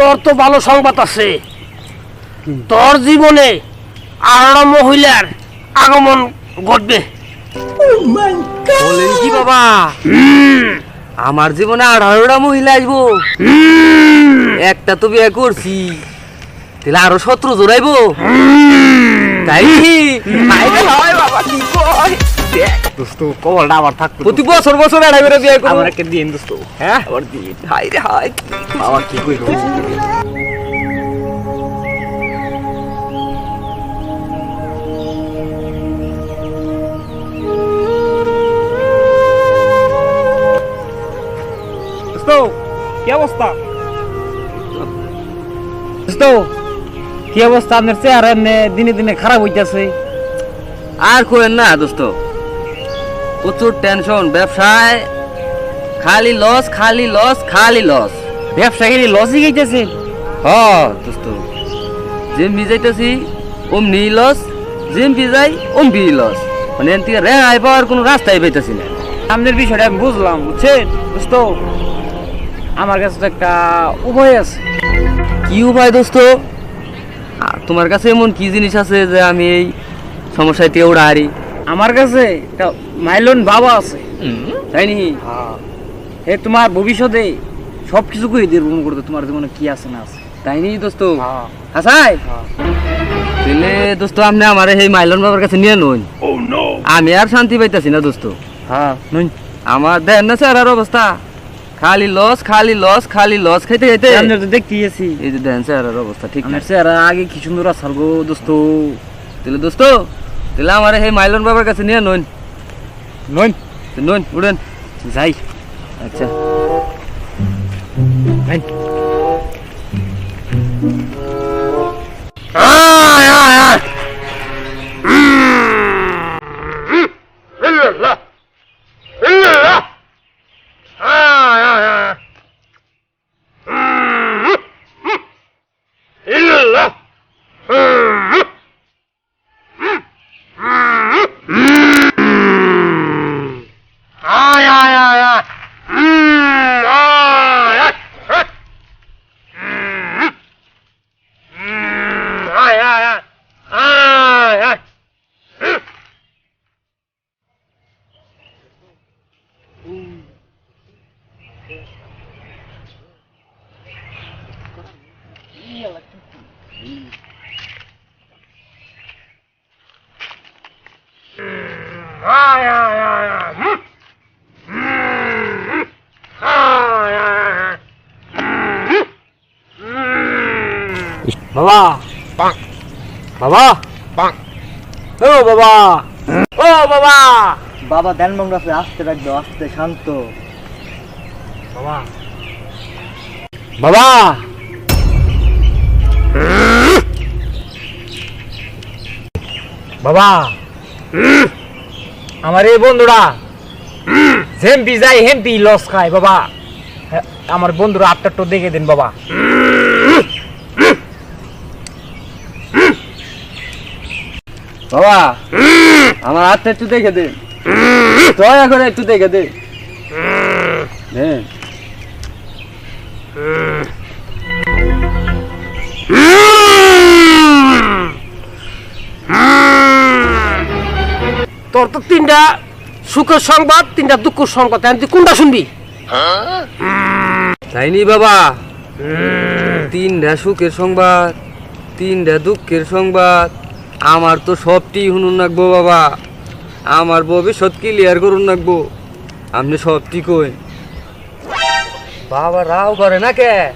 তোর তো ভালো সংবাদ আছে। তোর জীবনে আরও মহিলার আগমন ঘটবে। কি বাবা? আমার জীবনে আঠারোটা মহিলা আসব একটা তো বিয়ে করছি, তাহলে আরও সতেরো জোড়াইবো তাই দোস্ত কবলটা আবার থাকতো প্রতি বছর বছর করে বিয়ে করব। আমার একটা দিন দোস্ত হ্যাঁ? আবার দিন। হাই রে হাই বাবা কি কইলো কি অবস্থা? দোস্ত কি অবস্থা? আপনার চেহারা দিনে দিনে খারাপ হইতেছে। আর কোয়েন না দোস্ত প্রচুর টেনশন ব্যবসায় খালি লস খালি লস খালি লস ব্যবসা গেলে লসই গেইতেছে। হ দোস্ত। জিম ভিজাইতেছি অমনি লস জিম ভিজাই বি লস মানে এন থেকে রেহাই পাওয়ার কোনো রাস্তাই পাইতেছি না। আপনার বিষয়টা আমি বুঝলাম বুঝছেন? দোস্ত আমার কাছে তো একটা উভয় আছে। কি উপায় দোস্ত? তোমার কাছে এমন কি জিনিস আছে যে আমি এই সমস্যায় থেকে হারি আমার কাছে একটা মাইলন বাবা আছে। তাই নি এ তোমার ভবিষ্যতে সব কিছু করে নির্ভর করতে তোমার জীবনে কি আছে না আছে? তাই নি দোস্ত? হাসাই? তাহলে দোস্ত আপনি আমার এই মাইলন বাবার কাছে নিয়ে নই আমি আর শান্তি পাইতেছি না দোস্ত। হ্যাঁ নুন আমার দেন না স্যার আর অবস্থা। খালি লস খালি লস খালি লস খাইতে খাইতে। আপনার তো দেখতে গেছি এই যে দেন স্যার আর অবস্থা ঠিক না। আপনার চেহারা আগে কি সুন্দর আসার গো দোস্ত। তাহলে দোস্ত তাহলে আমার সেই মাইলন বাবার কাছে নিয়ে নইন। নইন? নইন উড়েন। যাই। আচ্ছা। নুন বাবা। Bonk. বাবা। Bonk. ও বাবা। ও বাবা। বাবা ধ্যান মগ্ন আছে আস্তে রাখবে আস্তে শান্ত। বাবা। বাবা। বাবা। আমার এই বন্ধুরা হেম্পি যাই হেম্পি লস খায় বাবা। আমার বন্ধুরা আটটা দেখে দেন বাবা। বাবা আমার হাতটা একটু দেখে দে। দয়া করে একটু দেখে দে। হ্যাঁ তোর তো তিনটা সুখের সংবাদ তিনটা দুঃখের সংবাদ। তুই কোনটা শুনবি? তাইনি বাবা। তিনটা সুখের সংবাদ তিনটা দুঃখের সংবাদ আমার তো সবটি শুনুন রাখব বাবা। আমার ভবিষ্যৎ ক্লিয়ার করুন রাখব আপনি সবটি কই? বাবা রাও করে না কে?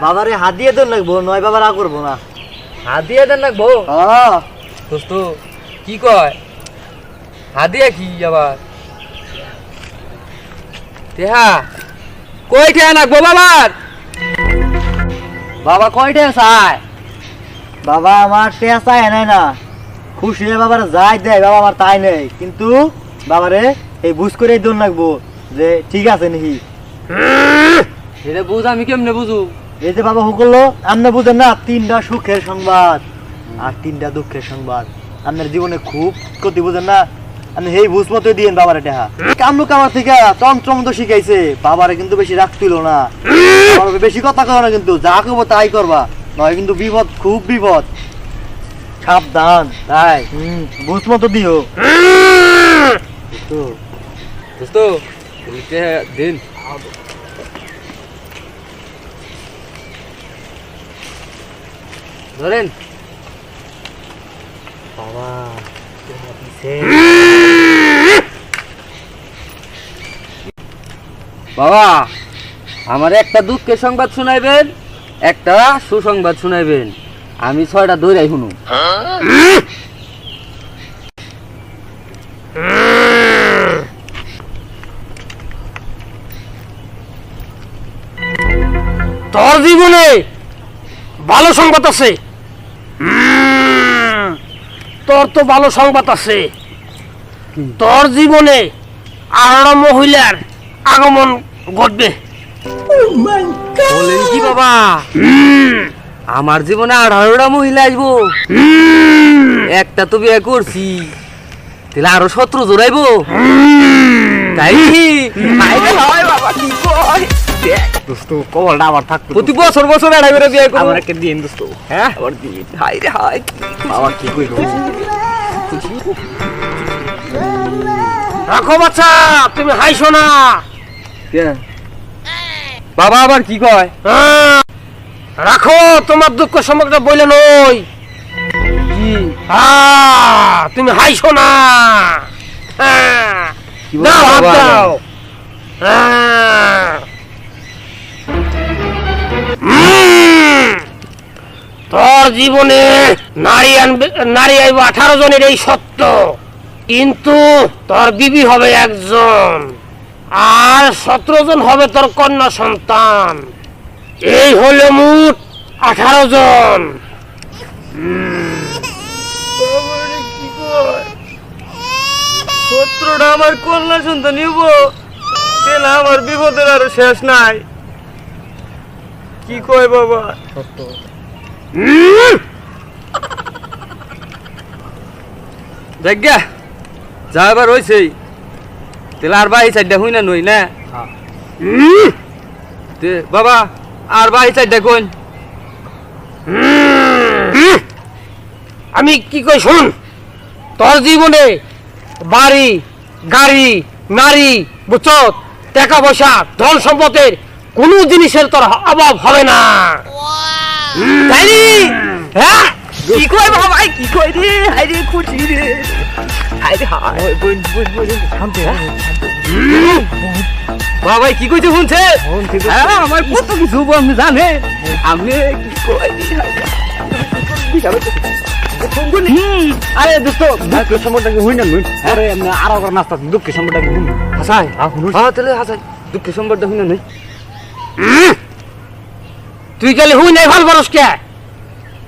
বাবারে হাত দিয়ে দেন লাগবো নয় বাবা রা করব না। হাত দিয়ে দেন রাখব হ্যাঁ। দোস্ত কি কয়? হাত দিয়ে কি আবার? তেহা কই ঠেয়া নাকবো বাবার? বাবা কয়টা চায়? বাবা আমার টেয়া চায় নাই না? খুশি বাবার যাই দেয় বাবা আমার তাই নেই। কিন্তু বাবারে এই বুঝ করে দোন লাগবো যে ঠিক আছে নাকি? এটা বুঝ আমি কেমনে বুঝু? এই যে বাবা হুকলো আপনি বুঝেন না তিনটা সুখের সংবাদ আর তিনটা দুঃখের সংবাদ। আপনার জীবনে খুব ক্ষতি বুঝেন না? আমি সেই বুঝ মতো দিয়েন বাবার টেহা। কামনু কামার থেকে তন্ত্র তো শিখাইছে বাবারে কিন্তু বেশি রাগ তুইল না। বেশি কথা কও না কিন্তু যা করব তাই করবা। নয় কিন্তু বিপদ খুব বিপদ। সাবধান তাই। হুম। বুঝ মতো দিও। দোস্ত দিন। ধরেন। বাবা বাবা আমার একটা দুঃখের সংবাদ শুনাইবেন। একটা সুসংবাদ শুনাইবেন। আমি ছয়টা দৌড়াই শুনুন তোর জীবনে ভালো সংবাদ আছে। তোর তো ভালো সংবাদ আছে। তোর জীবনে আরও মহিলার আগমন ঘটবে। বলেন কি বাবা? আমার জীবনে আঠারোটা মহিলা আসব। একটা তো বিয়ে করছি তাহলে আরও সতেরো জোড়াইবো তাই হায় রে বাবা, কি কয়? দোস্ত কবলটা আবার থাকতো প্রতি বছর বছর এড়াই বেড়ে বিয়ে করব। আমার একটা দিন দোস্ত। আবার দিন। রে বাবা কি কইল রাখো বাচ্চা তুমি হাইছো না। বাবা আবার কি কয়? হ্যাঁ, রাখো তোমার দুঃখ সম্পর্কটা বইলে নই তুমি হাইছো না। হ্যাঁ, দাও। হ্যাঁ। তোর জীবনে নারী আনবে নারী আইব আঠারো জনের এই সত্য। কিন্তু তোর বিবি হবে একজন। আর সতেরো জন হবে তোর কন্যা সন্তান। এই হলো মোট আঠারো জন। সত্রটা আমার কন্যা সন্তান নিব তাহলে আমার বিপদের আরও শেষ নাই। কি কয় বাবা? দেখ গা যা এবার হয়েছেই তাহলে আর বাই চারটা হই না নই না? উম, তে বাবা আর বাই চারটা কোন। আমি কি কই শুন? তোর জীবনে বাড়ি গাড়ি নারী বুঝছ টাকা পয়সা ধন সম্পদের কোনো জিনিসের তোর অভাব হবে না। হ্যাঁ? কি কয় বাবা কি কয় রে? হাই রে খুশি রে। শান্তি বাবা কি কইতে শুনছে? হ্যাঁ আমার কত কিছু আপনি জানে। আপনি কি কয় আরে দোস্ত দুঃখের সম্পর্কটাকে হই না নই আরে এমনি আরও করে নাস্তা দুঃখের সম্পর্কটাকে হুন হাসাই। হ্যাঁ তাহলে হাসাই। দুঃখের নাই। তুই গেলে হুই নাই ভালো পারস কে?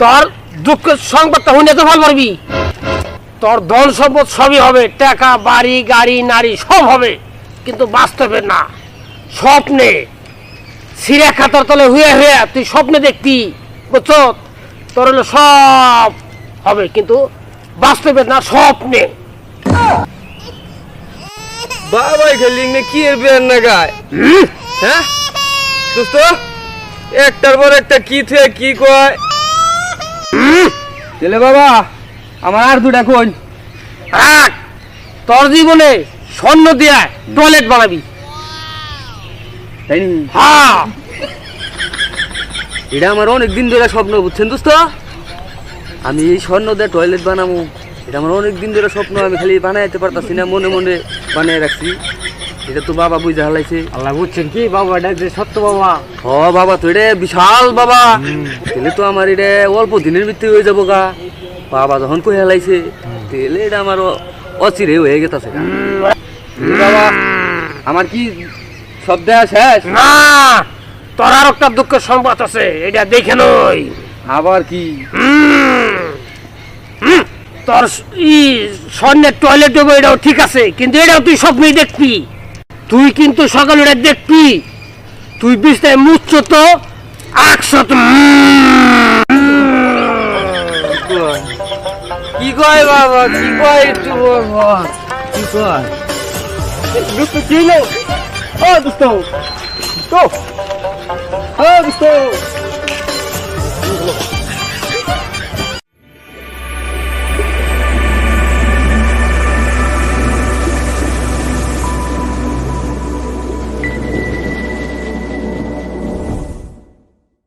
তোর দুঃখের সংবাদটা হুই তো ভালো পারবি। তোর ধন সম্পদ সবই হবে টাকা বাড়ি গাড়ি নারী সব হবে। কিন্তু বাস্তবে না। স্বপ্নে সিরা খাতার তলে হুয়ে হুয়ে তুই স্বপ্নে দেখতি বুঝছ? তোর হলো সব হবে কিন্তু বাস্তবে না স্বপ্নে। বাবাই খেলি নে কি এর বের না গায় হ্যাঁ? দোস্ত একটার পর একটা কি থুয়ে কি কয়? তাহলে বাবা আমার আর দুটা কোন রাখ। তোর জীবনে স্বর্ণ দিয়া টয়লেট বানাবি। তাই হ্যাঁ এটা আমার অনেক দিন ধরে স্বপ্ন বুঝছেন দোস্ত? আমি এই স্বর্ণ দিয়ে টয়লেট বানাবো। এটা আমার অনেক দিন ধরে স্বপ্ন আমি খালি বানাইতে পারতাছি না মনে মনে বানিয়ে রাখছি। এটা তো বাবা বুঝে হালাইছে। আল্লাহ বুঝছেন কি? বাবা এটা যে সত্য বাবা। হ বাবা তো এটা বিশাল বাবা। তাহলে তো আমার এটা অল্প দিনের ভিতরে হয়ে যাব গা। বাবা যখন কই হেলাইছে তাহলে এটা আমার অচিরে হয়ে গেছে বাবা আমার কি সব দেয়া শেষ? না তোর আর একটা দুঃখের সংবাদ আছে এটা দেখে নই। আবার কি? তোর ই স্বর্ণের টয়লেট দেবো এটাও ঠিক আছে কিন্তু এটাও তুই স্বপ্নই দেখবি। তুই কিন্তু সকালে ওটা দেখবি। তুই বিছনায় মুচ্ছ তো একশত কি কয় বাবা? কি কয় একটু বল কি কয়? দুটো কি লো? ও দোস্ত তো ও দোস্ত